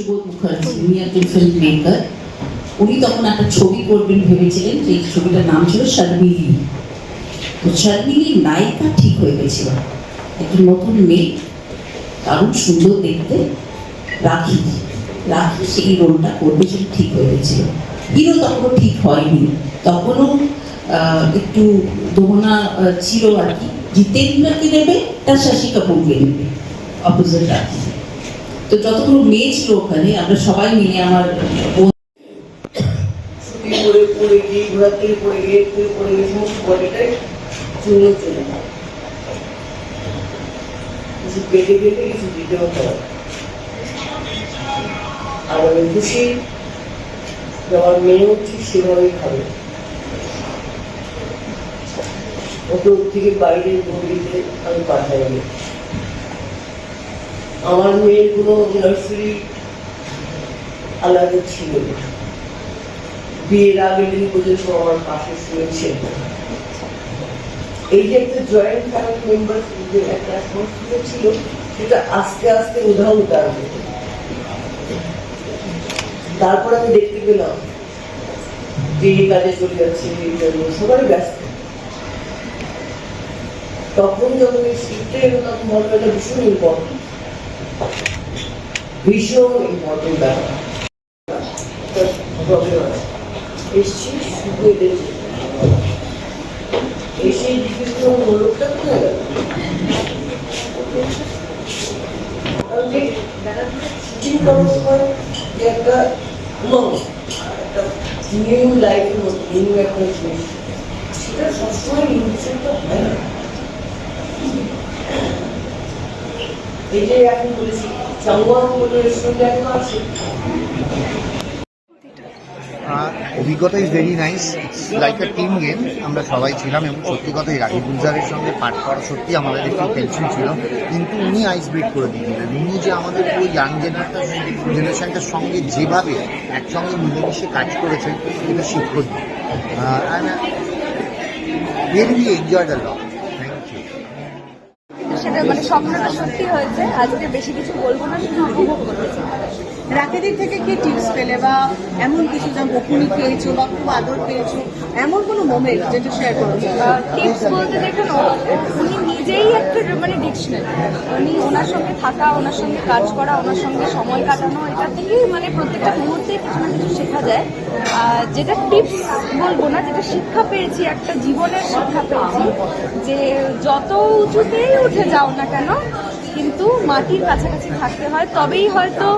সুবোধ মুখার্জি উনি একজন film maker উনি তখন একটা ছবি করবেন ভেবেছিলেন যে ছবিটার নাম ছিল শর্মিলি। তো শর্মিলির নায়িকা ঠিক হয়ে গেছিল। একজন নতুন মেয়ে, দারুণ সুন্দর দেখতে। রাখি রাখি সেই রোলটা করবে সেটা ঠিক হয়ে গেছিল। হিরো তখনও ঠিক হয়নি। তখনও একটু দোহনা ছিল আর কি। জিতেন্দ্রকে নেবে, তার শশী কাপুরকে নেবে। অপোজিট রাখি। তো যতগুলো মেয়ে ছিল ওখানে, আমরা সবাই মিলে আমার আর খুশি সেভাবেই খাবে। থেকে বাইরে আমি পাঠাইনি। আমার মেয়ের কোনো নার্সারি আলাদা ছিল না। বিয়ের দিন পর্যন্ত আমার পাশে এই যে একটা জয়েন্ট ফ্যামিলি মেম্বার একটা সংস্কৃতি ছিল, সেটা আস্তে আস্তে উধাও উদার তারপর আমি দেখতে পেলাম যে কাজে চলে যাচ্ছে কাজে সবাই ব্যস্ত। তখন যখন এই শীতটা এলো তখন ভাবলাম ভীষণ ইম্পর্টেন্ট ভীষণ ইম্পর্টেন্ট ব্যাপার। এসছি শুধু এদের এসে করলাম মোলকটা কোথায় গেল করার সময় যে একটা একটা নিউ লাইফের মধ্যে নিউ একটা জিনিস। সেটা সবসময় ইনসেন্টটা হয় না। অভিজ্ঞতা is very nice it's like a team game আমরা সবাই ছিলাম এবং সত্যি কথা, এই রাগী গুলজারের সঙ্গে পাঠ করা সত্যি আমাদের একটু টেনশন ছিল। কিন্তু উনি আইস ব্রেক করে দিয়েছিলেন উনি যে আমাদের পুরো ইয়াং জেনারেশনটার সঙ্গে যেভাবে একসঙ্গে মিলেমিশে কাজ করেছেন, এটা শিক্ষণ রিয়েলি এনজয় দ্য লট সেটা মানে স্বপ্নটা সত্যি হয়েছে আজকে বেশি কিছু বলব না শুধু উপভোগ করেছি রাকেদের থেকে কি টিপস পেলে বা এমন কিছু যেমন বকুনি পেয়েছ বা খুব আদর পেয়েছ? এমন কোনো মোমেন্ট যেটা শেয়ার করেছ টিপস বলতে দেখুন উনি নিজেই একটা মানে ডিকশনারি উনি ওনার সঙ্গে থাকা, ওনার সঙ্গে কাজ করা, ওনার সঙ্গে সময় কাটানো, এটা থেকেই মানে প্রত্যেকটা মুহূর্তে কিছু না কিছু শেখা যায়। যেটা টিপস বলব না, যেটা শিক্ষা পেয়েছি, একটা জীবনের শিক্ষা পেয়েছি, যে যত উঁচুতেই উঠে যাও না কেন, কিন্তু মাটির কাছাকাছি থাকতে হয়, তবেই হয়তো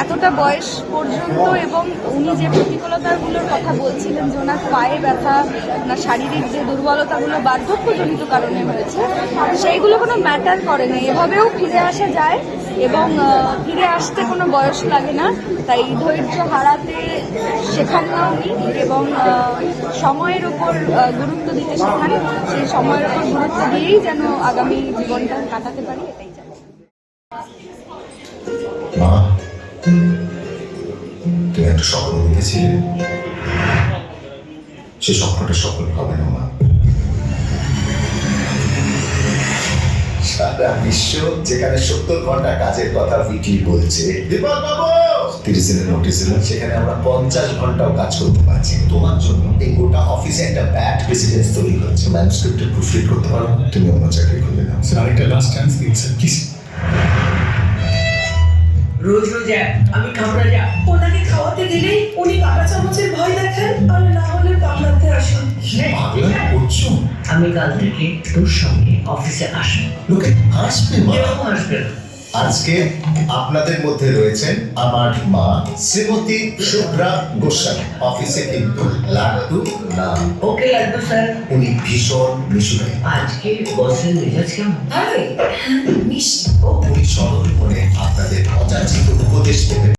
এতটা বয়স পর্যন্ত এবং উনি যে প্রতিকূলতাগুলোর কথা বলছিলেন যে ওনার পায়ে ব্যথা, ওনার শারীরিক যে দুর্বলতাগুলো, বার্ধক্যজনিত কারণে হয়েছে, সেইগুলো কোনো ম্যাটার করে না। এভাবেও ফিরে আসা যায় এবং ফিরে আসতে কোনো বয়স লাগে না। তাই ধৈর্য হারাতে শেখান না উনি এবং সময়ের উপর গুরুত্ব দিতে শেখান। সেই সময়ের উপর গুরুত্ব দিয়েই যেন আগামী জীবনটা কাটাতে পারি, এটাই চাই। তুমি একটা স্বপ্ন দেখেছিলে? সে স্বপ্নটা সফল হবে না মা। সারা বিশ্ব যেখানে সত্তর ঘণ্টা কাজের কথা উইকলি বলছে দীপক বাবু! তিরিশ দিনের নোটিস দিল সেখানে আমরা পঞ্চাশ ঘন্টাও কাজ করতে পারছি তোমার জন্য এই গোটা অফিসে একটা ব্যাড প্রেসিডেন্স তৈরি হচ্ছে। ম্যানুস্ক্রিপ্টে প্রুফরিড করতে পারো না? তুমি অন্য চাকরি খুলে নাও। স্যার আরেকটা লাস্ট চান্স দিন স্যার রোজ রোজ এক। আমি কামড়া যা। ওনাকে খাওয়াতে গেলেই উনি কাঁটা চামচের ভয় দেখান আর না হলে কামড়াতে আসেন। কি করছ? আমি কাল থেকে তোর সঙ্গে অফিসে আসব। লোকে হাসবে মা। হাসবে না। আজকে আপনাদের মধ্যে রয়েছেন আমার মা শ্রীমতী শুভ্রা গোস্বামী। অফিসে কিন্তু লাড্ডু না ওকে লাড্ডু স্যার। উনি ভীষণ মিশুকে। আজকে বসের মেজাজ কেমন? মিষ্টি। উনি সরল মনে আপনাদের অযাচিত উপদেশ দেবেন।